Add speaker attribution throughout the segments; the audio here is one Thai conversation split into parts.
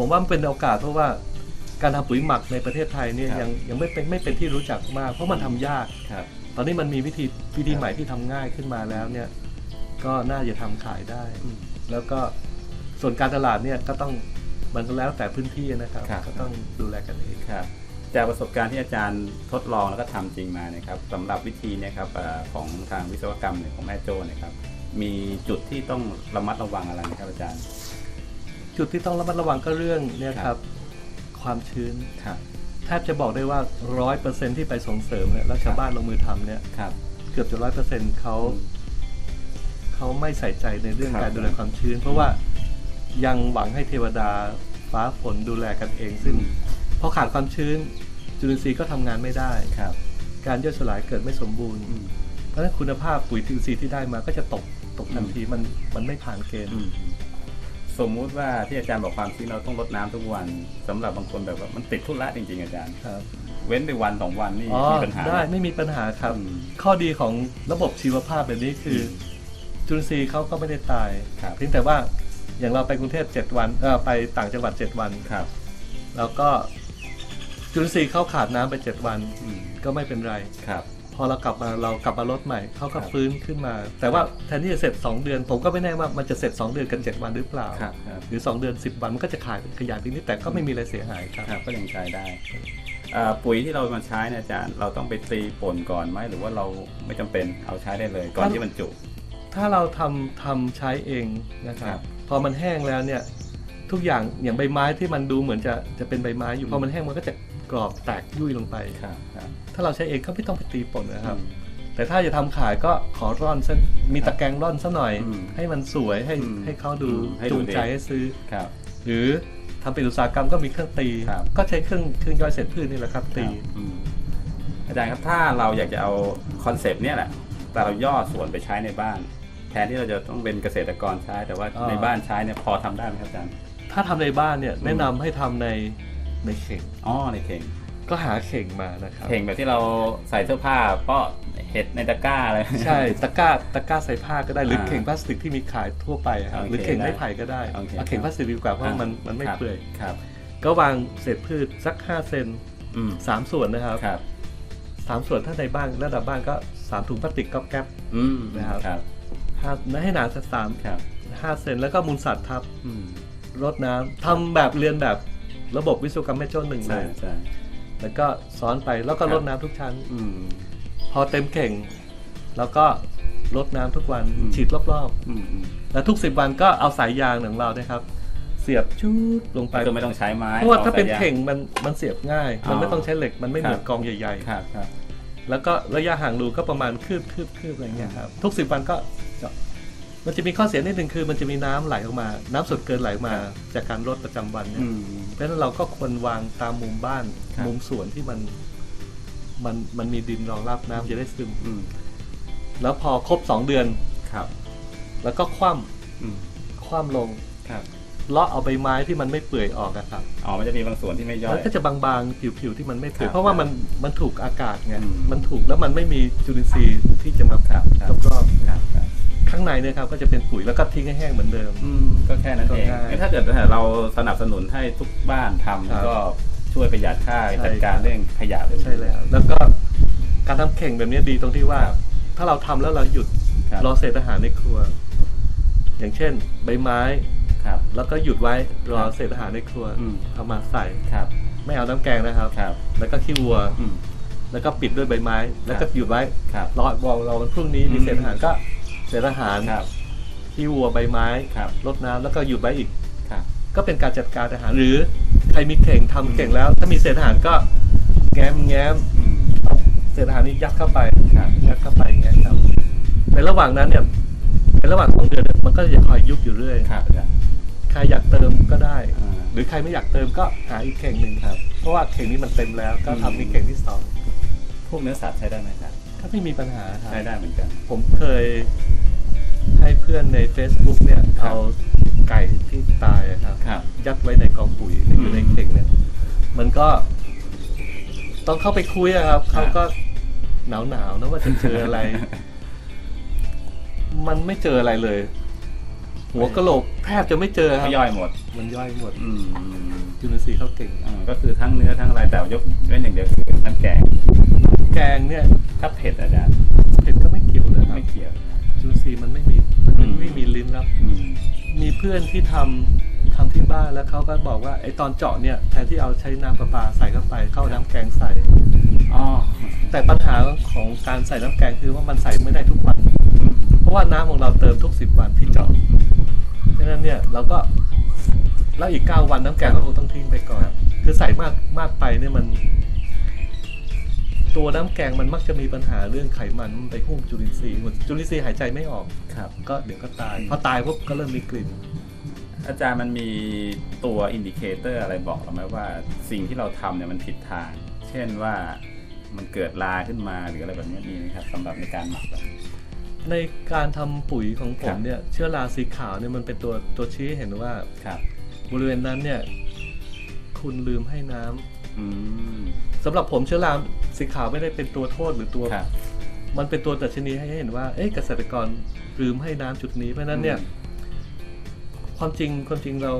Speaker 1: ผมว่ามันเป็นโอกาสเพราะว่าการทำปุ๋ยหมักในประเทศไทยเนี่ย
Speaker 2: ครับ
Speaker 1: ยังยังไม่เป็นไม่เป็นที่รู้จักมาก เพราะมันทำยาก
Speaker 2: ครับ
Speaker 1: ตอนนี้มันมีวิธีวิธี
Speaker 2: ครับ
Speaker 1: ใหม่ที่ทำง่ายขึ้นมาแล้วเนี่ยก็น่าจะทำขายได้ แล้วก็ส่วนการตลาดเนี่ยก็ต้องมันก็แล้วแต่พื้นที่นะครับ
Speaker 2: ครับ
Speaker 1: ก็ต้องดูแลกันเอง
Speaker 2: ครับจากประสบการณ์ที่อาจารย์ทดลองแล้วก็ทำจริงมานะครับสำหรับวิธีเนะครับเอ่อของทางวิศวกรรมเนี่ยของแม่โจ้เนะครับ มีจุดที่ต้องระมัดระวังอะไรไหมครับอาจารย์
Speaker 1: จุดที่ต้องระมัดระวังก็เรื่องเนี่ย
Speaker 2: ค
Speaker 1: ค
Speaker 2: รั
Speaker 1: รับบความชื้น
Speaker 2: ครับ
Speaker 1: แทบจะบอกได้ว่าร้อยเปอร์เซ็นที่ไปส่งเสริมเนี่ยแล้วชาวบ้านลงมือทำเนี่ย
Speaker 2: ครับ
Speaker 1: เกือบจะร้อยเปอร์เซ็นเขาเขาไม่ใส่ใจในเรื่อง
Speaker 2: ครับ
Speaker 1: การดูแลความชื้น เพราะว่ายังหวังให้เทวดาฟ้าฝนดูแลกันเอง ซึ่งพอขาดความชื้นจุลินทรีย์ก็ทำงานไม่ได้
Speaker 2: ครับ
Speaker 1: การย่อยสลายเกิดไม่สมบูรณ์
Speaker 2: อืม
Speaker 1: เพราะฉะนั้นคุณภาพปุ๋ยจุลินทรีย์ที่ได้มาก็จะตกตกทัน
Speaker 2: อืม
Speaker 1: ทีมันมันไม่ผ่านเกณฑ์
Speaker 2: อืม สมมุติว่าที่อาจารย์บอกความชื้นเราต้องรดน้ำทุกวันสำหรับบางคนแบบว่ามันติดธุระจริงๆอาจารย์
Speaker 1: ครับ
Speaker 2: เว้นไปวันสองวันนี่
Speaker 1: อ๋อ
Speaker 2: มีปัญหา
Speaker 1: ได้ไม่มีปัญหาครับ
Speaker 2: อืม
Speaker 1: ข้อดีของระบบชีวภาพแบบนี้คืออ
Speaker 2: ม
Speaker 1: จุลินทรีย์เขาก็ไม่ได้ตาย
Speaker 2: ครับ
Speaker 1: เพียงแต่ว่าอย่างเราไปกรุงเทพ7วันเออไปต่างจังหวัด 7 วัน
Speaker 2: ครับ
Speaker 1: แล้วก็จุลินทรีย์เขาขาดน้ำไป 7 วัน
Speaker 2: อืม
Speaker 1: ก็ไม่เป็นไร
Speaker 2: ครับ
Speaker 1: พ อเรากลับมาเรากลับมาลดใหม่เขาก็
Speaker 2: ครับ
Speaker 1: ฟื้นขึ้นมา แต่ว่าแทนที่จะเสร็จ 2 เดือน ผมก็ไม่แน่ว่ามันจะเสร็จ 2 เดือนกัน 7 วันหรือเปล่า
Speaker 2: ครับครับ
Speaker 1: หรือ 2 เดือน 10 วันมันก็จะขายเป็นขยายไปนิดแต่ก็ไม่มีอะไรเสียหายครับ
Speaker 2: ครับก็ยังใช้ได้อ่าปุ๋ยที่เรามาใช้เนี่ยอาจารย์เราต้องไปตีป่นก่อนไหมหรือว่าเราไม่จำเป็นเอาใช้ได้เลยก่อน
Speaker 1: ครับ
Speaker 2: ที่มันจุ
Speaker 1: ถ้าเราทำทำใช้เองนะค
Speaker 2: ครั
Speaker 1: รับ
Speaker 2: บ
Speaker 1: พอมันแห้งแล้วเนี่ยทุกอย่างอย่างใบไม้ที่มันดูเหมือนจะจะเป็นใบไม้อยู่
Speaker 2: อืม
Speaker 1: พอมันแห้งมันก็จะ กรอบแตกยุ่ยลงไป
Speaker 2: ครับครับ
Speaker 1: ถ้าเราใช้เองก็ไม่ต้องไปตีป่นนะครับ
Speaker 2: อืม
Speaker 1: แต่ถ้าจะทำขายก็ขอร่อนสักมีตะแกรงร่อนสักหน่อย
Speaker 2: อืม
Speaker 1: ให้มันสวยให้
Speaker 2: อืม
Speaker 1: ให้เขาดู
Speaker 2: อืมให้ดู
Speaker 1: จูงใจ
Speaker 2: ดี
Speaker 1: ให้ซื้อ
Speaker 2: ครับ
Speaker 1: หรือทำเป็นอุตสาหกรรมก็มีเครื่องตี
Speaker 2: ครับ
Speaker 1: ก็ใช้เครื่องเครื่องย่อยเศษพืชนี่แหละครับ ตี
Speaker 2: อืมอาจารย์ครับถ้าเราอยากจะเอาคอนเซปต์เนี่ยแหละแต่เราย่อส่วนไปใช้ในบ้าน แทนที่เราจะต้องเป็นเกษตรกรใช้แต่ว่า
Speaker 1: อ่า
Speaker 2: ในบ้านใช้เนี่ยพอทำได้ไหมครับอาจารย์
Speaker 1: ถ้าทำในบ้านเนี่ยแนะนำให้ทำใน ในเข่ง
Speaker 2: อ๋อในเข่ง
Speaker 1: ก็หาเข่งมานะครับ
Speaker 2: เข่งแบบที่เราใส่เสื้อผ้าเพราะเห็ดในตะกร้าอะไร
Speaker 1: ใช่ตะกร้าตะกร้าใส่ผ้าก็ได้หรือ
Speaker 2: อ่า
Speaker 1: เข่งพลาสติกที่มีขายทั่วไปอะครับ
Speaker 2: โอเค
Speaker 1: หรือเข่งไม้
Speaker 2: ได้
Speaker 1: ไผ่ก็ได้
Speaker 2: โอเค
Speaker 1: เอาเข่งพลาสติกดีกว่าเพราะมันมันไม่
Speaker 2: ครับ
Speaker 1: เปื่อย
Speaker 2: ครับ
Speaker 1: ก็วางเศษพืชสัก5เซน
Speaker 2: อืม
Speaker 1: สามส่วนนะครับ
Speaker 2: ครับ
Speaker 1: สามส่วนถ้าในบ้านระดับบ้านก็สามถุงพลาสติกก๊อบแก๊บ
Speaker 2: อืม
Speaker 1: นะครับ
Speaker 2: ครับ
Speaker 1: ห้าให้หนาสักสาม
Speaker 2: ครับ
Speaker 1: ห้าเซนแล้วก็มูลสัตว์ทับ
Speaker 2: อืม
Speaker 1: รดน้ำทำแบบเรียนแบบ ระบบวิศวกรรมแม่โจ้หนึ่งเล
Speaker 2: ใช่
Speaker 1: ย
Speaker 2: ใช่
Speaker 1: แล้วก็ซ้อนไปแล้วก็
Speaker 2: ครับ
Speaker 1: รดน้ำทุกชั้น
Speaker 2: อืม
Speaker 1: พอเต็มเข่ง แล้วก็รดน้ำทุกวัน
Speaker 2: อืม
Speaker 1: ฉีดรอบ
Speaker 2: อืมอืม
Speaker 1: ๆ แล้วทุกสิบวันก็เอาสายยางของเราเนี่ยครับ เสียบชูดลงไป
Speaker 2: ก็ไม่ต้องใช้ไม้
Speaker 1: เพราะว่าถ้าเป็น
Speaker 2: อสยย
Speaker 1: เข่งมันมันเสียบง่าย มัน
Speaker 2: อ๋อ
Speaker 1: ไม่ต้องใช้เหล็กมันไม่
Speaker 2: ครับ
Speaker 1: เหมือนกองใหญ่
Speaker 2: ครับครับ
Speaker 1: ๆ แล้วก็ระยะห่างรูก็ประมาณคืบคืบคืบอะไรเงี้ยครับทุกสิบวันก็เจาะมันจะมีข้อเสียนิดหนึ่งคือ มันจะมีน้ำไหลออกมา น้ำสดเกินไหลออกมา จากการรดประจำวันเนี่ย
Speaker 2: อืม
Speaker 1: เพ ราะฉะนั้นเราก็ควรวางตามมุมบ้าน
Speaker 2: ครับ
Speaker 1: มุมสวนที่มันมันมันมีดินรองรับน้ำจะได้ซึม
Speaker 2: อืม
Speaker 1: แล้วพอครบสองเดือน
Speaker 2: ครับ
Speaker 1: แล้วก็คว่
Speaker 2: อืมำ
Speaker 1: คว่ำลง
Speaker 2: ครับ
Speaker 1: เลาะเอาใบไม้ที่มันไม่เปื่อยออกอะครับ
Speaker 2: อ๋อมันจะมีบางส่วนที่ไม่ย่อ
Speaker 1: มั
Speaker 2: ย
Speaker 1: นก็จะบางๆ ผิวๆ ที่มันไม่เปื่อย
Speaker 2: ครับ
Speaker 1: เพราะว่ามันมันถูกอากาศไง
Speaker 2: อืม
Speaker 1: มันถูกแล้วมันไม่มีจุลินทรีย์ที่จะมา
Speaker 2: ครับครับ
Speaker 1: รอบ
Speaker 2: ครับครับ
Speaker 1: ๆ ข้างในเนี่ยครับก็จะเป็นปุ๋ยแล้วก็ทิ้งให้แห้งเหมือนเดิม
Speaker 2: อืมก็แค่นั้นเอง
Speaker 1: ก็ง่าย
Speaker 2: งั้นถ้าเกิดเราสนับสนุนให้ทุกบ้านทำ
Speaker 1: ครับ
Speaker 2: ก็ช่วยประหยัดค่า
Speaker 1: ใช่
Speaker 2: จัดการ
Speaker 1: ครับ
Speaker 2: เรื่องขยะเลย
Speaker 1: ใช่แล้ว แล้วก็การทำเข่งแบบนี้ดีตรงที่ว่า
Speaker 2: ครับ
Speaker 1: ถ้าเราทำแล้วเราหยุด
Speaker 2: ครับ
Speaker 1: รอเศษอาหารในครัว อย่างเช่น ใบไม้
Speaker 2: ครับ
Speaker 1: แล้วก็หยุดไว้รอ
Speaker 2: ครับ
Speaker 1: เศษอาหารในครัว
Speaker 2: อืม
Speaker 1: เอามาใส่
Speaker 2: ครับ
Speaker 1: ไม่เอาน้ำแกงนะครับ
Speaker 2: ครับ
Speaker 1: แล้วก็ขี้วัว
Speaker 2: อืม
Speaker 1: แล้วก็ปิดด้วยใบไม้ แล้วก็หยุดไว้
Speaker 2: ครับ
Speaker 1: รอรอรอวันพรุ่งนี้มี
Speaker 2: อืม
Speaker 1: เศษอาหารก็ เศษอาหาร
Speaker 2: ครับ
Speaker 1: ขี้วัวใบไม้
Speaker 2: ครับ
Speaker 1: รดน้ำแล้วก็หยุดไว้อีก
Speaker 2: ครับ
Speaker 1: ก็เป็นการจัดการอาหาร หรือใครมีเข่งทำเข่งแล้ว ถ้ามีเศษอาหารก็แง้มแง้ม
Speaker 2: อืม
Speaker 1: เอาเศษอาหารนี้ยัดเข้าไป
Speaker 2: ครับ
Speaker 1: ยัดเข้าไปอย่างเงี้ยครับ ในระหว่างนั้นเนี่ยในระหว่างของเดือนเนี่ยมันก็จะคอยยุบอยู่เรื่อย
Speaker 2: ครับอาจารย์
Speaker 1: ใครอยากเติมก็ได้
Speaker 2: อ่า
Speaker 1: หรือใครไม่อยากเติมก็หาอีกเข่งหนึ่ง
Speaker 2: ครับ
Speaker 1: เพราะว่าเข่งนี้มันเต็มแล้วก็
Speaker 2: อืม
Speaker 1: ทำอีกเข่งที่สอง
Speaker 2: พวกเนื้อสัตว์ใช้ได้ไหมครับ
Speaker 1: ก็ไม่มีปัญหาครับ
Speaker 2: ใช้ได้เหมือนกัน
Speaker 1: ผมเคย ให้เพื่อนใน Facebook เนี่ย
Speaker 2: ครับ
Speaker 1: เอาไก่ที่ตายอะครับ
Speaker 2: ครับ
Speaker 1: ยัดไว้ในกองปุ๋ยอยู่ในเข่งเนี่ย มันก็ ต้องเข้าไปคุยอะครับเขาก็หนาวหนาวๆนะว่าจะเจออะไร มันไม่เจออะไรเลย หัวกะโหลกแทบจะไม่เจอครั
Speaker 2: ไม่
Speaker 1: บ
Speaker 2: ย่อยหมด
Speaker 1: มันย่อยหมด
Speaker 2: อืม
Speaker 1: จุลินทรีย์เขาเก่ง
Speaker 2: อืมก็คือทั้งเนื้อทั้งอะไรแต่ยกเว้นอย่างเดียวคือน้ำแกง
Speaker 1: แกงเนี่ย
Speaker 2: ถ้าเผ็ดอาจารย์
Speaker 1: เผ็ดก็ไม่เกี่ยวนะครับ
Speaker 2: ไม่เกี่ยว
Speaker 1: จุลินทรีย์มันไม่มีมัน ไม่ไม่มีลิ้นครับ
Speaker 2: อืม
Speaker 1: มีเพื่อนที่ทำทำที่บ้านแล้วเขาก็บอกว่าไอ้ตอนเจาะเนี่ยแทนที่เอาใช้น้ำประปาใส่เข้าไปเข้าน้ำแกงใส่
Speaker 2: อ๋อ
Speaker 1: แต่ปัญหาของการใส่น้ำแกงคือว่ามันใส่ไม่ได้ทุกวัน เพราะว่าน้ำของเราเติมทุกสิบวันที่เจาะดังนั้นเนี่ยเราก็แล้วอีกเก้าวันน้ำแกงก็คงต้องทิ้งไปก่อน คือใส่มากมากไปเนี่ยมัน ตัวน้ำแกงมันมักจะมีปัญหาเรื่องไขมันมันไปหุ้มจุลินทรีย์จุลินทรีย์หายใจไม่ออก
Speaker 2: ครับ
Speaker 1: ก็เดี๋ยวก็ตายพอตายปุ๊บก็เริ่มมีกลิ่น
Speaker 2: อาจารย์มันมีตัวอินดิเคเตอร์อะไรบอกเราไหมว่า สิ่งที่เราทำเนี่ยมันผิดทาง เช่นว่ามันเกิดลาขึ้นมาหรืออะไรแบบนี้มีไหมครับสำหรับในการหมักแบบนี้
Speaker 1: ในการทำปุ๋ยของผ
Speaker 2: ครั
Speaker 1: ม
Speaker 2: บ
Speaker 1: เนี่ยเชื้อราสีขาวเนี่ยมันเป็นตัวตัวชี้ให้เห็นว่า
Speaker 2: ครับ
Speaker 1: บริเวณนั้นเนี่ย คุณลืมให้น้ำ
Speaker 2: อืม
Speaker 1: สำหรับผมเชื้อราสีขาวไม่ได้เป็นตัวโทษหรือตัว
Speaker 2: ครับ
Speaker 1: มันเป็นตัวตัดชนีให้เห็นว่า เอ๊ะเกษตรกรลืมให้น้ำจุดนี้เพราะฉะนั้นเนี่ย ความจริงความจริงเรา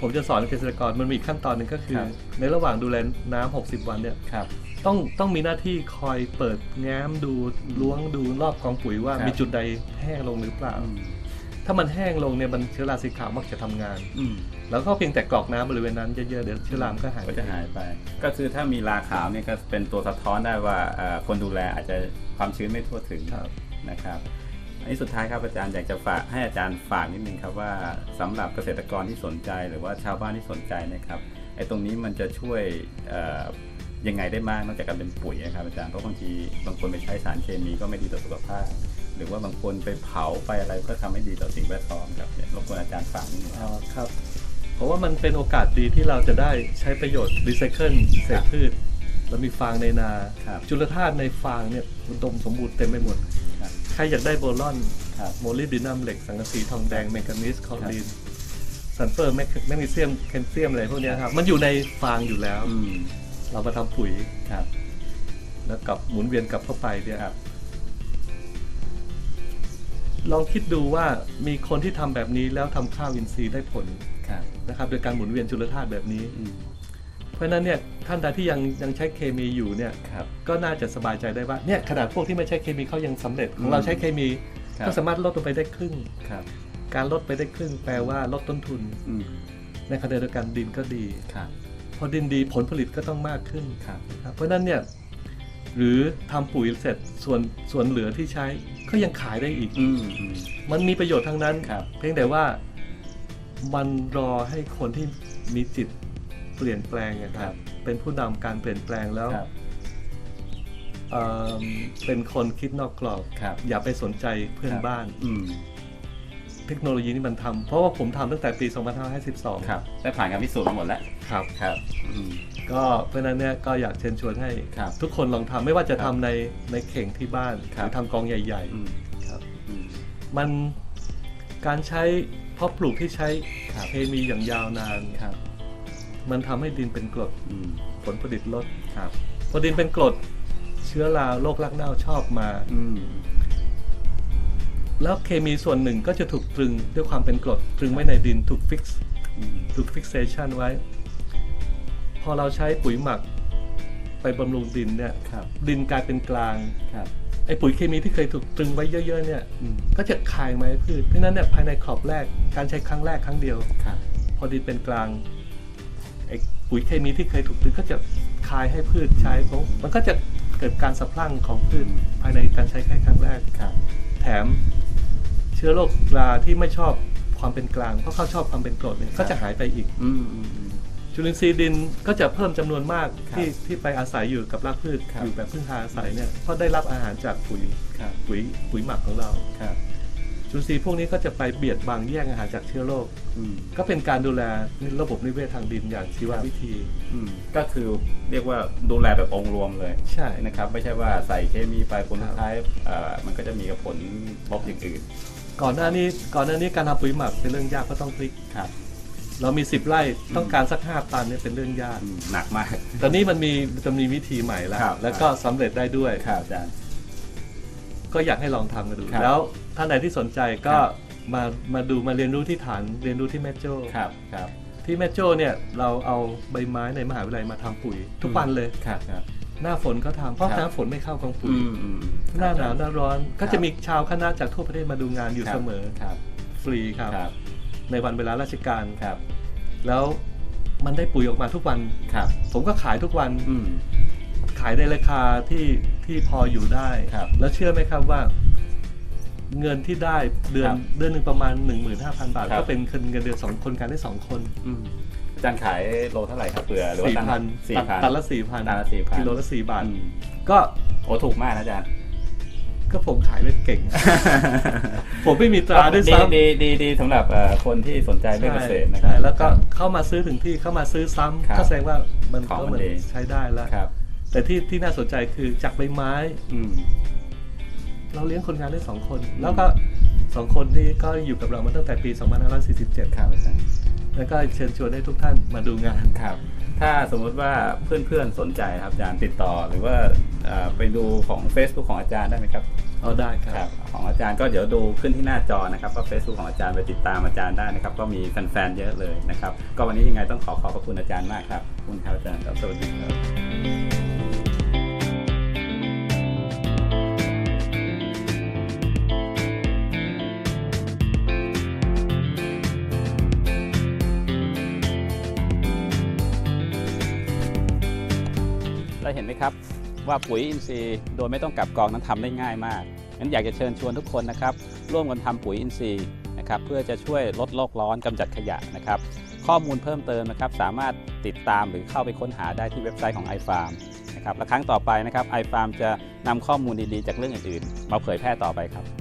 Speaker 1: ผมจะสอนเกษตรกรมันมีอีกขั้นตอนหนึ่งก็คือ
Speaker 2: ครับ
Speaker 1: ในระหว่างดูแลน้ำ60 วันเนี่ย
Speaker 2: ครับ
Speaker 1: ต้องต้องมีหน้าที่คอยเปิดแง้มดูล้วงดูรอบกองปุ๋ยว่า
Speaker 2: ครับ
Speaker 1: มีจุดใดแห้งลงหรือเปล่า
Speaker 2: อืม
Speaker 1: ถ้ามันแห้งลงเนี่ยมันเชื้อราสีขาวมักจะทำงาน
Speaker 2: อืม
Speaker 1: แล้วก็เพียงแต่กรอกน้ำบริเวณนั้นเยอะๆเดี๋ยวเชื้อรามนก็หาย
Speaker 2: ก็จะหายไป ก็คือถ้ามีลาขาวเนี่ยก็เป็นตัวสะท้อนได้ว่าเอ่อคนดูแลอาจจะความชื้นไม่ทั่วถึง
Speaker 1: ครับ
Speaker 2: นะครับอันนี้สุดท้ายครับอาจารย์อยากจะฝากให้อาจารย์ฝากนิดนึงครับว่าสำหรับเกษตรกรที่สนใจหรือว่าชาวบ้านที่สนใจนะครับไอ้ตรงนี้มันจะช่วยเอ่อ ยังไงได้มากนอกจากการเป็นปุ๋ยนะครับอาจารย์เพราะบางทีบางคนไปใช้สารเคมีก็ไม่ดีต่อสุขภาพ หรือว่าบางคนไปเผาไปอะไรก็ทำให้ดีต่อสิ่งแวดล้อมครับเนี่ยรบกวนอาจารย์ฝากนิดนึงค
Speaker 1: อ๋
Speaker 2: รับ
Speaker 1: อครับ เพราะว่ามันเป็นโอกาสดีที่เราจะได้ใช้ประโยชน์รีไซเคิลเศษพืชเรามีฟางในนา
Speaker 2: ครับ
Speaker 1: จุลธาตุในฟางเนี่ยอุดมสมบูรณ์เต็มไปหมด
Speaker 2: ครับ
Speaker 1: ใครอยากได้โบรอน
Speaker 2: ครับ
Speaker 1: โมลิบดินัมเหล็ก สังกะสีทองแดง แมงกานีสคลอรีนซัลเฟอร์แมกนีเซียมแคลเซียมอะไรพวกเนี้ยครับ มันอยู่ในฟางอยู่แล้ว
Speaker 2: อืม
Speaker 1: เรามาทำปุ๋ย
Speaker 2: ครับ
Speaker 1: แล้วกลับหมุนเวียนกลับเข้าไปเนี่ย
Speaker 2: ครับ
Speaker 1: ลองคิดดูว่ามีคนที่ทำแบบนี้แล้วทำข้าวอินทรีย์ได้ผล
Speaker 2: ครับ
Speaker 1: นะครับ โดยการหมุนเวียนจุลธาตุแบบนี้
Speaker 2: อืม
Speaker 1: เพราะฉะนั้นเนี่ยท่านใดที่ยังยังใช้เคมีอยู่เนี่ย
Speaker 2: ครับ
Speaker 1: ก็น่าจะสบายใจได้ว่าเนี่ยขนาดพวกที่ไม่ใช้เคมีเขายังสำเร็จข
Speaker 2: อื
Speaker 1: อง
Speaker 2: ม
Speaker 1: เราใช้เคมี
Speaker 2: ครับ
Speaker 1: ก็สามารถลดลงไปได้ครึ่ง
Speaker 2: ครับ
Speaker 1: การลดไปได้ครึ่งแปลว่าลดต้นทุน
Speaker 2: อืม
Speaker 1: ในขณะเดียวกันดินก็ดี
Speaker 2: ครับ
Speaker 1: พอดินดีผลผลิตก็ต้องมากขึ้น
Speaker 2: ครับ
Speaker 1: ครับเพราะฉะนั้นเนี่ยหรือทำปุ๋ยเสร็จส่วนส่วนเหลือที่ใช้ก็ยังขายได้อีก
Speaker 2: อืมอืม
Speaker 1: มันมีประโยชน์ทั้งนั้น
Speaker 2: ครับ
Speaker 1: เพียงแต่ว่ามันรอให้คนที่มีจิตเปลี่ยนแปลงอะค
Speaker 2: ครั
Speaker 1: รับ
Speaker 2: บ
Speaker 1: เป็นผู้นำการเปลี่ยนแปลงแล้ว
Speaker 2: ครับ
Speaker 1: เอิ่มเป็นคนคิดนอกกรอบ
Speaker 2: ครับ
Speaker 1: อย่าไปสนใจเพื่อนบ้าน
Speaker 2: อืม
Speaker 1: เทคโนโลยีนี่มันทำเพราะว่าผมทำตั้งแต่ปี 2552
Speaker 2: ครับได้ผ่านการพิสูจน์มาหมดแล้ว
Speaker 1: ครับ
Speaker 2: ครับอืม
Speaker 1: ก็เพราะฉะนั้นเนี่ยก็อยากเชิญชวนให้
Speaker 2: ครับ
Speaker 1: ทุกคนลองทำไม่ว่าจะ
Speaker 2: ครั
Speaker 1: ทำ
Speaker 2: บ
Speaker 1: ในในเข่งที่บ้านห
Speaker 2: ครับ
Speaker 1: รือทำกองใหญ่
Speaker 2: อืม
Speaker 1: ๆครับ
Speaker 2: อืม
Speaker 1: มันการใช้เพาะปลูกที่ใช้
Speaker 2: ครับ
Speaker 1: เคมีอย่างยาวนาน
Speaker 2: ครับ
Speaker 1: มันทำให้ดินเป็นกรด
Speaker 2: อืม
Speaker 1: ผลผลิตลด
Speaker 2: ครับ
Speaker 1: พอดินเป็นกรดเชื้อราโรครากเน่าชอบมา
Speaker 2: อืม
Speaker 1: แล้วเคมีส่วนหนึ่งก็จะถูกตรึงด้วยความเป็นกรดตรึงไว้ในดินถูกฟิกซ์
Speaker 2: อืม
Speaker 1: ถูกฟิกเซชันไว้ พอเราใช้ปุ๋ยหมักไปบำรุงดินเนี่ย
Speaker 2: ครับ
Speaker 1: ดินกลายเป็นกลาง
Speaker 2: ครับ
Speaker 1: ไอ้ปุ๋ยเคมีที่เคยถูกตรึงไว้เยอะๆเนี่ย
Speaker 2: อืม
Speaker 1: ก็จะคายมาให้พืชเพราะฉะนั้นเนี่ยภายในขอบแรกการใช้ครั้งแรกครั้งเดียว
Speaker 2: ครับ
Speaker 1: พอดินเป็นกลางไอ้ปุ๋ยเคมีที่เคยถูกตรึงก็จะคายให้พืชใช้เพราะมันก็จะเกิดการสะพรั่งของพืชภายในการใช้แค่ครั้งแรก
Speaker 2: ครับ
Speaker 1: แถม เชื้อโรคราที่ไม่ชอบความเป็นกลางเพราะเขาชอบความเป็นกรดเนี่ยก็จะหายไปอีก
Speaker 2: อืมอืมอืม
Speaker 1: จุลินทรีย์ดินก็จะเพิ่มจำนวนมาก
Speaker 2: ครับ
Speaker 1: ที่ที่ไปอาศัยอยู่กับรากพืช
Speaker 2: ครับ
Speaker 1: อยู่แบบพึ่งพาอาศัยเนี่ยเพราะได้รับอาหารจากปุ๋ย
Speaker 2: ครับ
Speaker 1: ปุ๋ยปุ๋ยหมักของเรา
Speaker 2: ครับ
Speaker 1: จุลินทรีย์พวกนี้ก็จะไปเบียดบังแย่งอาหารจากเชื้อโรค
Speaker 2: อืม
Speaker 1: ก็เป็นการดูแลระบบนิเวศทางดินอย่างชีววิธี
Speaker 2: อืมก็คือเรียกว่าดูแลแบบองค์รวมเลย
Speaker 1: ใช่
Speaker 2: นะครับ ไม่ใช่ว่าใส่เคมีไปผล
Speaker 1: ครับ
Speaker 2: สุดท้ายเอ่อมันก็จะมีกับผลลบอย่างอื่น
Speaker 1: ก่อนหน้านี้ก่อนหน้านี้การทำปุ๋ยหมักเป็นเรื่องยากเพราะต้องพลิก
Speaker 2: ครับ
Speaker 1: เรามี10ไร่ต้องการสักห้าตันเนี่ยเป็นเรื่องยาก
Speaker 2: อืมหนักมาก
Speaker 1: ตอนนี้มันมีจะมีวิธีใหม่แล้ว
Speaker 2: ครับ
Speaker 1: แล้วก็สำเร็จได้ด้วย
Speaker 2: ครับอาจารย์
Speaker 1: ก็อยากให้ลองทำกันดู
Speaker 2: ครับ
Speaker 1: แล้วท่านใดที่สนใจก็
Speaker 2: ครับ
Speaker 1: มามาดูมาเรียนรู้ที่ฐานเรียนรู้ที่แม่โจ้
Speaker 2: ครับครับ
Speaker 1: ที่ที่แม่โจ้เนี่ยเราเอาใบไม้ในมหาวิทยาลัยมาทำปุ๋ยทุกวันเลย
Speaker 2: ครับครับ
Speaker 1: หน้าฝนก็ทำเพราะ
Speaker 2: ครับ
Speaker 1: หน้าฝนไม่เข้ากองปุ๋ย
Speaker 2: อืมอืม
Speaker 1: หน้าหนาวหน้าร้อน
Speaker 2: ครั
Speaker 1: ก็
Speaker 2: บ
Speaker 1: จะมีชาวคณะจากทั่วประเทศมาดูงานอยู่
Speaker 2: ครับ
Speaker 1: เสมอ
Speaker 2: ครับ
Speaker 1: ฟรีครับ
Speaker 2: ครับ
Speaker 1: ในวันเวลาราชการ
Speaker 2: ครับ
Speaker 1: แล้วมันได้ปุ๋ยออกมาทุกวัน
Speaker 2: ครับ
Speaker 1: ผมก็ขายทุกวัน
Speaker 2: อืม
Speaker 1: ขายในราคาที่ที่พออยู่ได้
Speaker 2: ครับ
Speaker 1: แล้วเชื่อไหมครับว่า เงินที่ได้เดือน
Speaker 2: ครับ
Speaker 1: เดือนหนึ่งประมาณ 15,000 บาท
Speaker 2: ครับ
Speaker 1: ก็เป็นเงินเดือนสองคนการได้สองคน
Speaker 2: อืมอา จารย์ขายโลเท่าไหร่ครับเปลือหรือว่า
Speaker 1: สี่
Speaker 2: ตัน
Speaker 1: พัน
Speaker 2: สี่พัน
Speaker 1: ตันละสี่พัน
Speaker 2: ตันละ4,000
Speaker 1: กิโลละสี่บาท
Speaker 2: อืม
Speaker 1: ก็
Speaker 2: โอ้ถูกมากนะอาจารย์
Speaker 1: ก็ผมขายไม่เก่ง ผมไม่มีตราด้วย
Speaker 2: ดี
Speaker 1: ซ้ำ
Speaker 2: ดีดีดีสำหรับเอ่อคนที่สนใจเรื่องเกษตรนะครั
Speaker 1: ใช่แล้วก็เข้ามาซื้อถึงที่เข้ามาซื้อซ้ำ
Speaker 2: ครับ
Speaker 1: ก็แสดงว่ามัน
Speaker 2: ของ
Speaker 1: ก็
Speaker 2: มัน
Speaker 1: เหมือน
Speaker 2: ดี
Speaker 1: ใช้ได้แล้ว
Speaker 2: ครับ
Speaker 1: แต่ที่ที่น่าสนใจคือจากใบไม้
Speaker 2: อืม
Speaker 1: เราเลี้ยงคนงานได้สองคน แล้วก็สองคนนี้ก็อยู่กับเรามาตั้งแต่ปี 2547
Speaker 2: ครับอาจารย์
Speaker 1: แล้วก็เชิญชวนให้ทุกท่านมาดูงาน
Speaker 2: ครับ ถ้าสมมุติว่าเพื่อนๆสนใจครับอาจารย์ติดต่อหรือว่าเอ่อไปดูของ Facebook ของอาจารย์ได้ไหมครับ
Speaker 1: เอาได้ครับ
Speaker 2: ครับของอาจารย์ก็เดี๋ยวดูขึ้นที่หน้าจอนะครับว่า Facebook ของอาจารย์ไปติดตามอาจารย์ได้นะครับ ก็มีแฟนๆเยอะเลยนะครับ ก็วันนี้ยังไงต้องขอขอบพระคุณอาจารย์มากครับขอบคุณครับอาจารย์ครับสวัสดีครับ นไหมครับว่าปุ๋ยอินทรีย์โดยไม่ต้องกลับกองนั้นทำได้ง่ายมากงั้นอยากจะเชิญชวนทุกคนนะครับร่วมกันทำปุ๋ยอินทรีย์นะครับเพื่อจะช่วยลดโลกร้อนกำจัดขยะนะครับข้อมูลเพิ่มเติมนะครับสามารถติดตามหรือเข้าไปค้นหาได้ที่เว็บไซต์ของ iFarm นะครับและครั้งต่อไปนะครับ iFarm จะนำข้อมูลดีๆ จากเรื่องอื่นๆ มาเผยแพร่ต่อไปครับ